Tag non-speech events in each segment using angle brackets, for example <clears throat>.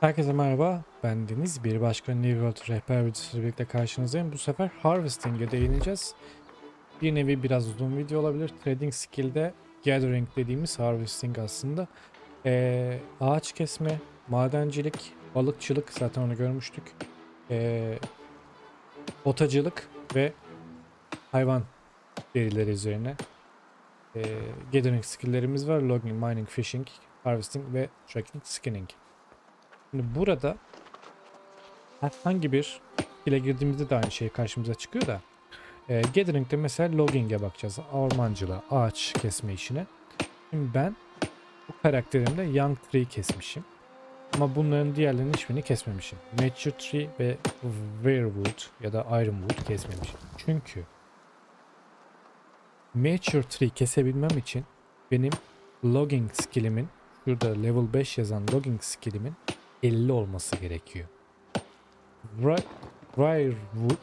Herkese merhaba, ben Deniz. Bir başka New World rehber videosuyla birlikte karşınızdayım. Bu sefer Harvesting'e değineceğiz. Bir nevi biraz uzun video olabilir. Trading skill'de Gathering dediğimiz Harvesting aslında. Ee, ağaç kesme, madencilik, balıkçılık zaten onu görmüştük. Ee, otacılık ve hayvan derileri üzerine ee, Gathering skill'lerimiz var. Logging, Mining, Fishing, Harvesting ve Tracking, Skinning. Şimdi burada herhangi bir ile girdiğimizde de aynı şey karşımıza çıkıyor da e, Gathering'de mesela logging'e bakacağız. Ormancılığa, ağaç kesme işine. Şimdi ben bu karakterimde Young Tree kesmişim. Ama bunların diğerlerinin hiçbirini kesmemişim. Mature Tree ve Weirwood ya da Ironwood kesmemişim. Çünkü Mature Tree kesebilmem için benim logging skillimin şurada level 5 yazan logging skillimin 50 olması gerekiyor.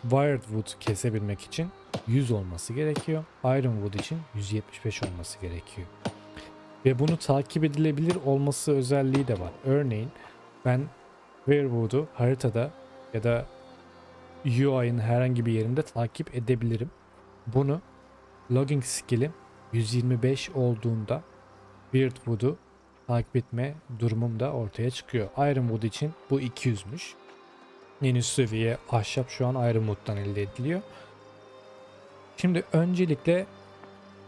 Wiredwood kesebilmek için 100 olması gerekiyor. Ironwood için 175 olması gerekiyor. Ve bunu takip edilebilir olması özelliği de var. Örneğin ben Wirewood'u haritada ya da UI'nin herhangi bir yerinde takip edebilirim. Bunu logging skill'im 125 olduğunda Weirdwood'u takip etme durumum da ortaya çıkıyor. Ironwood için bu 200'müş. En üst seviye ahşap şu an Ironwood'dan elde ediliyor. Şimdi öncelikle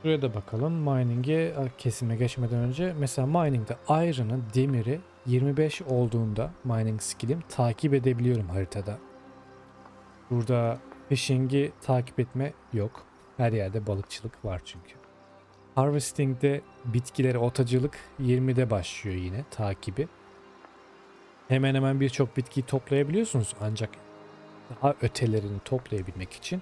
şuraya da bakalım. Mining'e kesime geçmeden önce mesela mining'de iron'ın demiri 25 olduğunda mining skill'im takip edebiliyorum haritada. Burada fishing'i takip etme yok. Her yerde balıkçılık var çünkü. Harvesting'de bitkileri otacılık 20'de başlıyor yine takibi. Hemen hemen birçok bitkiyi toplayabiliyorsunuz ancak daha ötelerini toplayabilmek için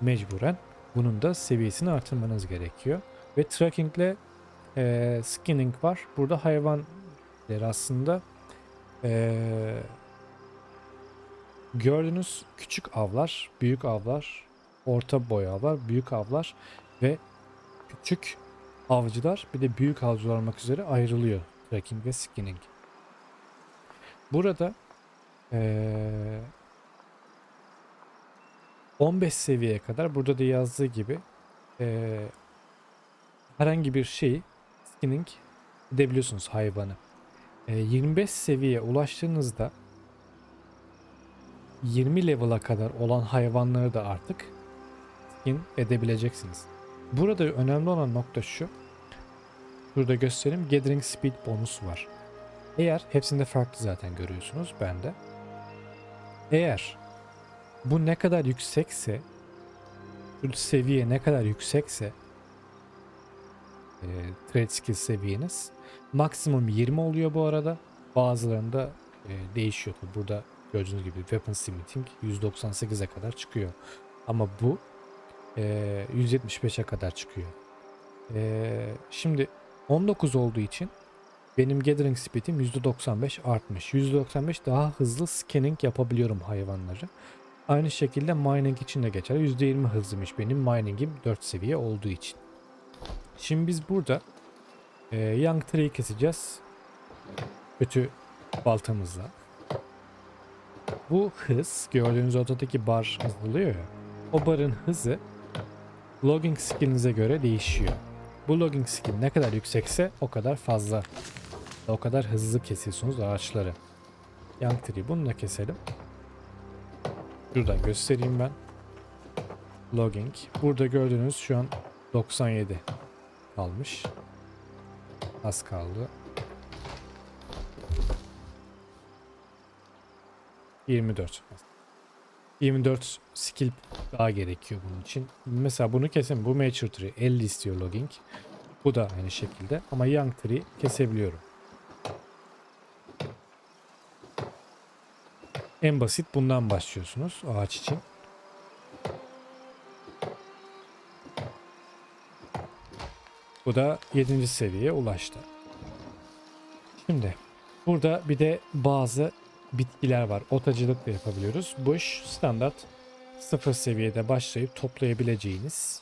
mecburen bunun da seviyesini artırmanız gerekiyor. Ve trackingle e, skinning var. Burada hayvanlar aslında e, gördüğünüz küçük avlar, büyük avlar, orta boy avlar, büyük avlar ve küçük avcılar bir de büyük avcılar olmak üzere ayrılıyor tracking ve skinning. Burada eee 15 seviyeye kadar burada da yazdığı gibi eee, herhangi bir şeyi skinning edebiliyorsunuz hayvanı. Eee, 25 seviyeye ulaştığınızda 20 level'a kadar olan hayvanları da artık skin edebileceksiniz. Burada önemli olan nokta şu. Burada göstereyim. Gathering Speed bonusu var. Eğer hepsinde farklı zaten görüyorsunuz bende. Eğer bu ne kadar yüksekse bu seviye ne kadar yüksekse e, trade skill seviyeniz maksimum 20 oluyor bu arada. Bazılarında e, değişiyor. Burada gördüğünüz gibi Weapon Smithing 198'e kadar çıkıyor. Ama bu ee, 175'e kadar çıkıyor. Ee, şimdi 19 olduğu için benim gathering speed'im %95 artmış. %95 daha hızlı scanning yapabiliyorum hayvanları. Aynı şekilde mining için de geçer. %20 hızlıymış benim mining'im 4 seviye olduğu için. Şimdi biz burada e, Young Tree'yi keseceğiz. Kötü baltamızla. Bu hız gördüğünüz ortadaki bar azalıyor ya. O barın hızı logging skillinize göre değişiyor. Bu logging skill ne kadar yüksekse o kadar fazla. O kadar hızlı kesiyorsunuz ağaçları. Young tree bunu da keselim. Şuradan göstereyim ben. Logging. Burada gördüğünüz şu an 97 kalmış. Az kaldı. 24. 24 skill daha gerekiyor bunun için. Mesela bunu kesin. Bu mature tree 50 istiyor logging. Bu da aynı şekilde. Ama young tree kesebiliyorum. En basit bundan başlıyorsunuz ağaç için. Bu da 7. seviyeye ulaştı. Şimdi burada bir de bazı bitkiler var. Otacılık da yapabiliyoruz. Bush standart sıfır seviyede başlayıp toplayabileceğiniz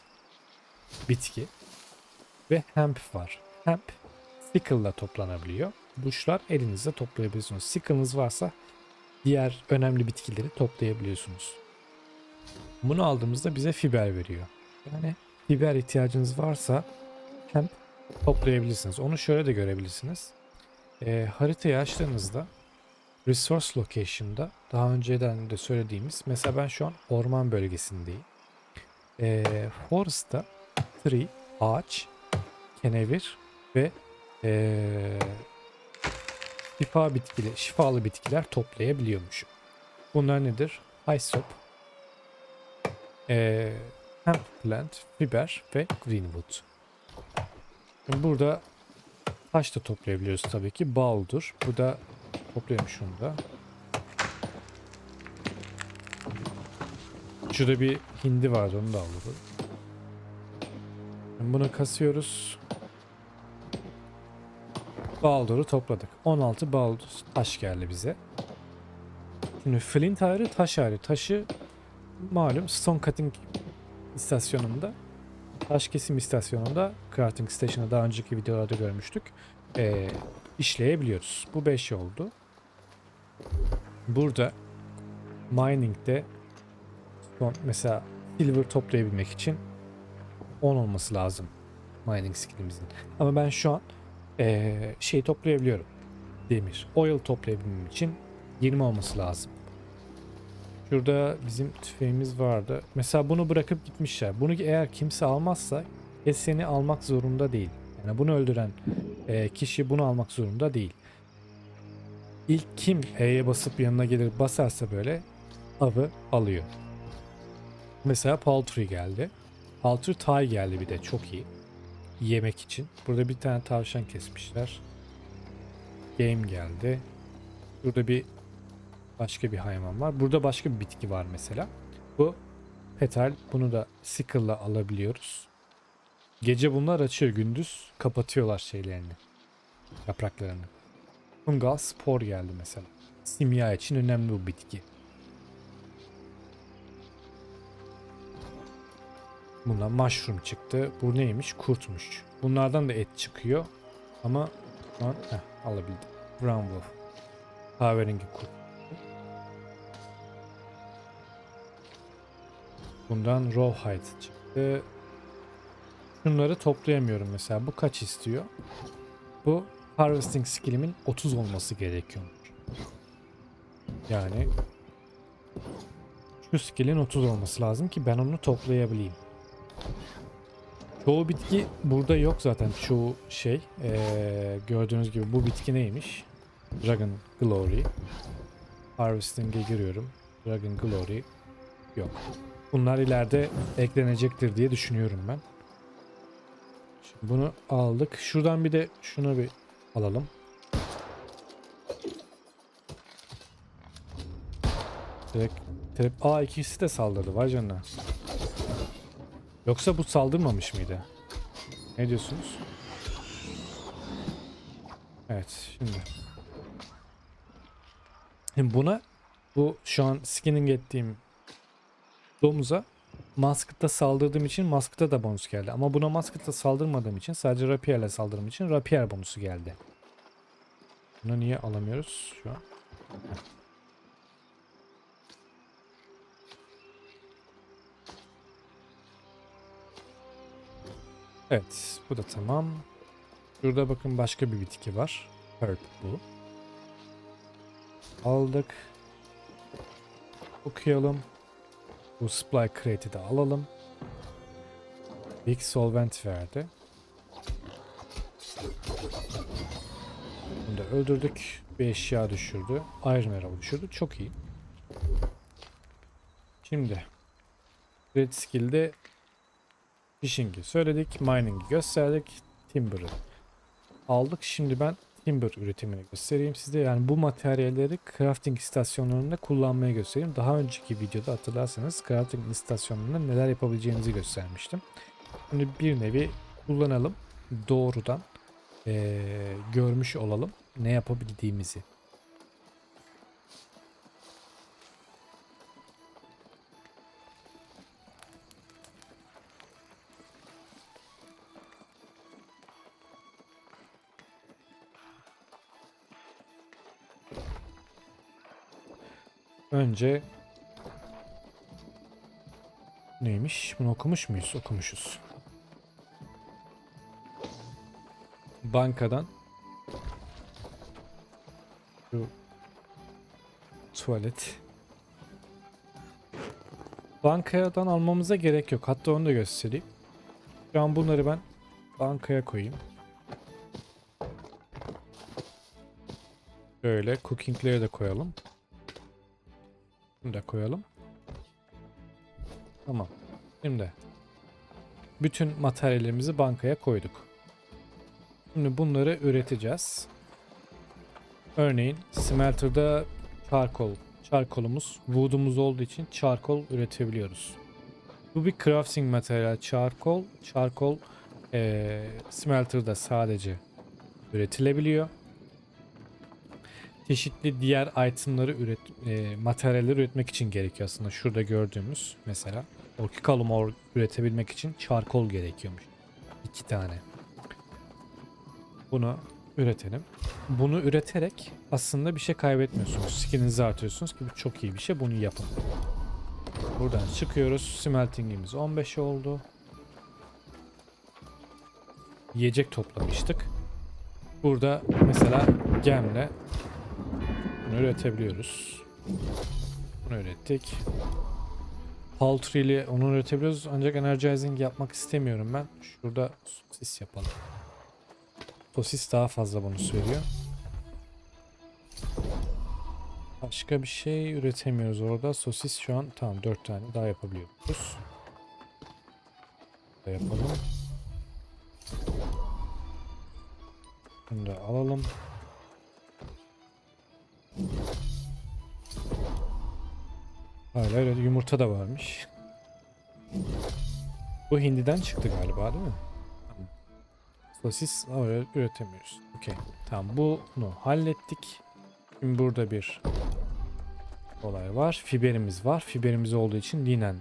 bitki. Ve hemp var. Hemp sickle'la toplanabiliyor. Bushlar elinizde toplayabiliyorsunuz. Sickle'ınız varsa diğer önemli bitkileri toplayabiliyorsunuz. Bunu aldığımızda bize fiber veriyor. Yani fiber ihtiyacınız varsa hem toplayabilirsiniz. Onu şöyle de görebilirsiniz. Ee, haritayı açtığınızda Resource Location'da daha önceden de söylediğimiz mesela ben şu an orman bölgesindeyim. Ee, Forest'ta tree, ağaç, kenevir ve ee, şifa bitkili, şifalı bitkiler toplayabiliyormuşum. Bunlar nedir? Hyssop, ee, hemp plant, fiber ve greenwood. Burada taş da toplayabiliyoruz tabii ki. Baldur. Bu da toplayalım şunu da. Şurada bir hindi vardı onu da. Şimdi bunu kasıyoruz. Baldur'u topladık. 16 Baldur taş geldi bize. Şimdi flint ayrı taş ayrı. Taşı malum stone cutting istasyonunda taş kesim istasyonunda crafting station'ı daha önceki videolarda görmüştük. Ee, işleyebiliyoruz. Bu 5 oldu. Burada mining'de mesela silver toplayabilmek için 10 olması lazım mining skillimizin. Ama ben şu an ee, şey toplayabiliyorum. Demir. Oil toplayabilmem için 20 olması lazım. Şurada bizim tüfeğimiz vardı. Mesela bunu bırakıp gitmişler. Bunu eğer kimse almazsa seni almak zorunda değil. Yani bunu öldüren e, kişi bunu almak zorunda değil. İlk kim E'ye basıp yanına gelir basarsa böyle avı alıyor. Mesela Paltry geldi. Paltry Tay geldi bir de çok iyi. Yemek için. Burada bir tane tavşan kesmişler. Game geldi. Burada bir başka bir hayvan var. Burada başka bir bitki var mesela. Bu petal. Bunu da sickle'la alabiliyoruz. Gece bunlar açıyor. Gündüz kapatıyorlar şeylerini. Yapraklarını. Fungal spor geldi mesela. Simya için önemli bu bitki. Bundan mushroom çıktı. Bu neymiş? Kurtmuş. Bunlardan da et çıkıyor. Ama şu an heh, alabildim. Brown wolf. Kahverengi kurt. Bundan rawhide çıktı. Şunları toplayamıyorum mesela. Bu kaç istiyor? Bu harvesting skillimin 30 olması gerekiyormuş. Yani şu skillin 30 olması lazım ki ben onu toplayabileyim. Çoğu bitki burada yok zaten. Çoğu şey ee, gördüğünüz gibi bu bitki neymiş? Dragon Glory. Harvesting'e giriyorum. Dragon Glory yok. Bunlar ileride eklenecektir diye düşünüyorum ben. Şimdi bunu aldık. Şuradan bir de şunu bir alalım. Direkt, direkt Aa ikisi de saldırdı. Vay canına. Yoksa bu saldırmamış mıydı? Ne diyorsunuz? Evet şimdi. Şimdi buna bu şu an skinning ettiğim domuza Masket'ta saldırdığım için Masket'a da bonus geldi. Ama buna Masket'ta saldırmadığım için sadece Rapier'le saldırdığım için Rapier bonusu geldi. Bunu niye alamıyoruz şu an? Evet bu da tamam. Şurada bakın başka bir bitki var. Herb bu. Aldık. Okuyalım. Bu supply crate'i de alalım. Big solvent verdi. Bunu da öldürdük. Bir eşya düşürdü. Iron arrow düşürdü. Çok iyi. Şimdi Great Skill'de Fishing'i söyledik. Mining'i gösterdik. Timber'ı aldık. Şimdi ben timber üretimini göstereyim size. Yani bu materyalleri crafting istasyonlarında kullanmayı göstereyim. Daha önceki videoda hatırlarsanız crafting istasyonlarında neler yapabileceğinizi göstermiştim. Şimdi bir nevi kullanalım. Doğrudan ee, görmüş olalım ne yapabildiğimizi. Önce neymiş? Bunu okumuş muyuz? Okumuşuz. Bankadan şu tuvalet bankadan almamıza gerek yok. Hatta onu da göstereyim. Şu an bunları ben bankaya koyayım. Böyle cooking'leri de koyalım. Bunu da koyalım. Tamam. Şimdi bütün materyallerimizi bankaya koyduk. Şimdi bunları üreteceğiz. Örneğin smelter'da charcoal. Charcoal'umuz, wood'umuz olduğu için charcoal üretebiliyoruz. Bu bir crafting materyal. Charcoal, charcoal eee smelter'da sadece üretilebiliyor. Çeşitli diğer itemları üret, eee, materyaller üretmek için gerekiyor aslında. Şurada gördüğümüz mesela orkikalum or üretebilmek için charcoal gerekiyormuş. İki tane. Bunu üretelim. Bunu üreterek aslında bir şey kaybetmiyorsunuz. Skininizi artıyorsunuz ki bu çok iyi bir şey. Bunu yapın. Buradan çıkıyoruz. Smeltingimiz 15 oldu. Yiyecek toplamıştık. Burada mesela gemle bunu üretebiliyoruz. Bunu ürettik. Paltry onu üretebiliyoruz ancak energizing yapmak istemiyorum ben. Şurada sosis yapalım. Sosis daha fazla bonus veriyor. Başka bir şey üretemiyoruz orada. Sosis şu an tamam 4 tane daha yapabiliyoruz. Da yapalım. Bunu da alalım. Hala öyle yumurta da varmış. Bu hindiden çıktı galiba değil mi? Sosis öyle üretemiyoruz. Okey. Tamam bunu hallettik. Şimdi burada bir olay var. Fiberimiz var. Fiberimiz olduğu için linen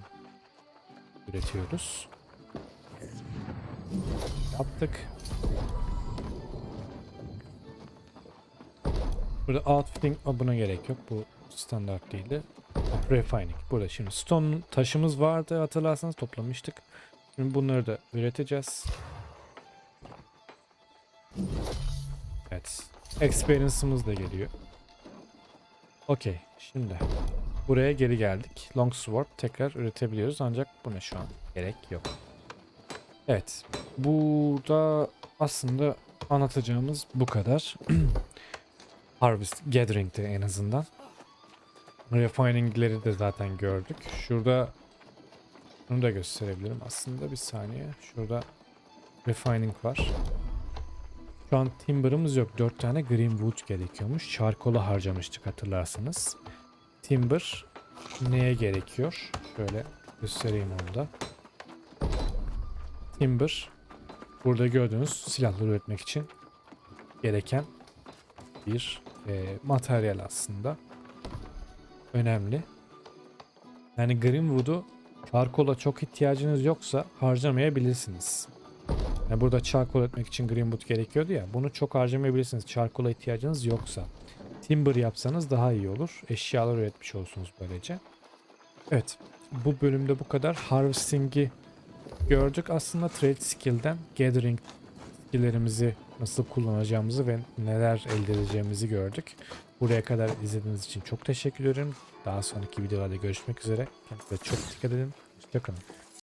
üretiyoruz. Yaptık. Burada outfitting buna gerek yok. Bu standart değildi. Refining. Burada şimdi stone taşımız vardı hatırlarsanız toplamıştık. Şimdi bunları da üreteceğiz. Evet. Experience'ımız da geliyor. Okey. Şimdi buraya geri geldik. Longsword tekrar üretebiliyoruz ancak buna şu an gerek yok. Evet. Burada aslında anlatacağımız bu kadar. <clears throat> Harvest Gathering'de en azından. Refining'leri de zaten gördük. Şurada bunu da gösterebilirim aslında bir saniye. Şurada refining var. Şu an timber'ımız yok. 4 tane green wood gerekiyormuş. Charcoal'u harcamıştık hatırlarsanız. Timber neye gerekiyor? Şöyle göstereyim onu da. Timber burada gördüğünüz silahları üretmek için gereken bir e, materyal aslında. Önemli. Yani green wood'u charcoal'a çok ihtiyacınız yoksa harcamayabilirsiniz. Yani burada charcoal etmek için green wood gerekiyordu ya. Bunu çok harcamayabilirsiniz. Charcoal'a ihtiyacınız yoksa. Timber yapsanız daha iyi olur. Eşyalar üretmiş olursunuz böylece. Evet. Bu bölümde bu kadar. Harvesting'i gördük. Aslında trade skill'den gathering skill'lerimizi nasıl kullanacağımızı ve neler elde edeceğimizi gördük. Buraya kadar izlediğiniz için çok teşekkür ederim. Daha sonraki videolarda görüşmek üzere. Kendinize çok dikkat edin. Hoşçakalın.